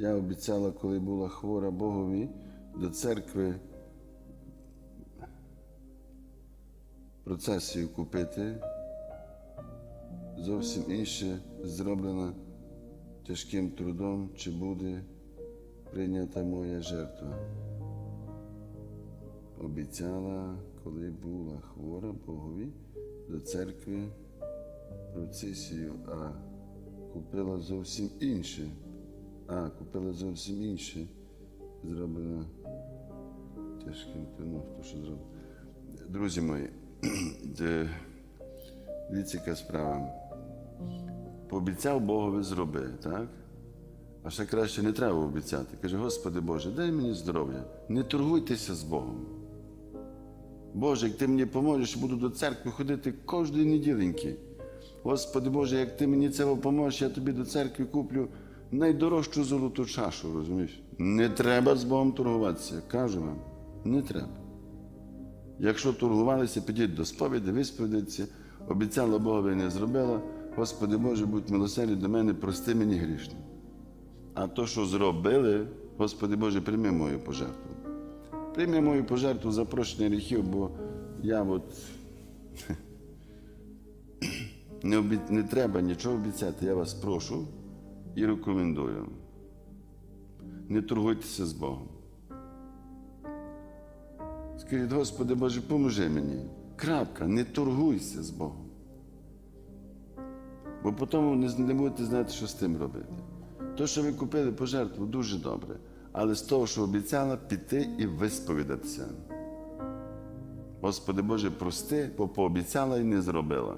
Я обіцяла, коли була хвора Богові, до церкви процесію купити. Зовсім інше зроблено тяжким трудом, чи буде прийнята моя жертва. Обіцяла, коли була хвора Богові, до церкви процесію, а купила зовсім інше. А, купила зовсім інше. Зроблено тяжким трудом, хто що зробив. Друзі мої, дивіться, яка справа. Пообіцяв Богові зроби, так? А ще краще не треба обіцяти. Каже, Господи Боже, дай мені здоров'я. Не торгуйтеся з Богом. Боже, як ти мені поможеш, буду до церкви ходити кожної неділеньки. Господи Боже, як ти мені цього поможеш, я тобі до церкви куплю найдорожчу золоту чашу, розумієш? Не треба з Богом торгуватися. Кажу вам, не треба. Якщо торгувалися, підіть до сповіді, висповідаться, обіцяла Богові не зробила. Господи Боже, будь милосердний до мене, прости мені грішно. А то, що зробили, Господи Боже, прийми мою пожертву. Прийми мою пожертву за прощення гріхів, бо я от не, обі... не треба нічого обіцяти, я вас прошу і рекомендую. Не торгуйтеся з Богом. Скажіть, Господи Боже, поможи мені. Крапка, не торгуйся з Богом. Бо потім не, будете знати, що з тим робити. То, що ви купили пожертву, дуже добре. Але з того, що обіцяла, піти і висповідатися. Господи Боже, прости, бо пообіцяла і не зробила.